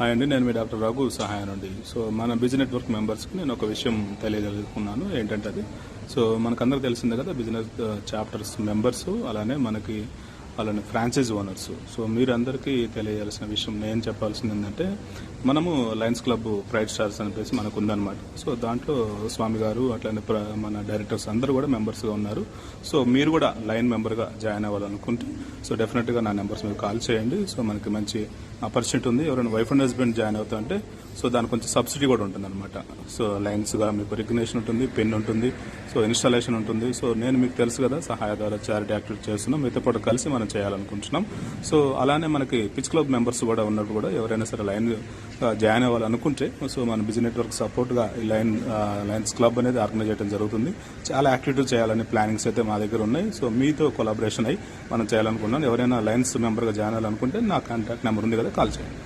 Hi అండి నేను మీ doctor Raghu సహాయం అండి. సో మన బిజినెస్ నెట్వర్క్ మెంబర్స్కి నేను ఒక విషయం తెలియజేసుకున్నాను. ఏంటంటే అది? సో మనకందరికి తెలిసిందే కదా బిజినెస్ చాప్టర్స్ మెంబర్స్ అలానే మనకి అలానే ఫ్రాంచైజ్ ఓనర్స్ సో మీరందరికీ తెలియజేయాల్సిన విషయం నేను చెప్పాల్సింది ఏంటంటే మనము లయన్స్ క్లబ్ ప్రైడ్ స్టార్స్ అనిపేసి మనకు ఉందన్నమాట. సో దాంట్లో స్వామి గారు అట్లనే ప్ర- మన డైరెక్టర్స్ అందరూ కూడా మెంబర్స్గా ఉన్నారు. సో మీరు కూడా లైన్ మెంబర్గా జాయిన్ అవ్వాలనుకుంటే సో డెఫినెట్గా నా నెంబర్స్ మీరు కాల్ చేయండి. సో మనకి మంచి ఆపర్చునిటీ ఉంది. ఎవరైనా వైఫ్ అండ్ హస్బెండ్ జాయిన్ అవుతుంటే సో దానికి కొంచెం సబ్సిడీ కూడా ఉంటుంది అనమాట సో లైన్స్గా మీకు రికగ్నేషన్ ఉంటుంది పెన్ ఉంటుంది సో ఇన్స్టాలేషన్ ఉంటుంది. సో నేను మీకు తెలుసు కదా సహాయ ద్వారా చారిటీ యాక్టివిటీ చేస్తున్నాం. మీతో పాటు కలిసి మనం చేయాలనుకుంటున్నాం. సో అలానే మనకి పిచ్ క్లబ్ మెంబర్స్ కూడా ఉన్నప్పుడు కూడా ఎవరైనా సరే లైన్ జాయిన్ అవ్వాలనుకుంటే సో మన బిజినెస్ నెట్వర్క్ సపోర్ట్గా ఈ లైన్ లైన్స్ క్లబ్ అనేది ఆర్గనైజ్ చేయడం జరుగుతుంది. చాలా యాక్టివిటీలు చేయాలని ప్లానింగ్స్ అయితే మా దగ్గర ఉన్నాయి. సో మీతో కొలాబరేషన్ అయ్యి మనం చేయాలనుకున్నాం. ఎవరైనా లైన్స్ మెంబర్గా జాయిన్ అవ్వాలనుకుంటే నా కాంటాక్ట్ నెంబర్ ఉంది కదా కాల్ చేయండి.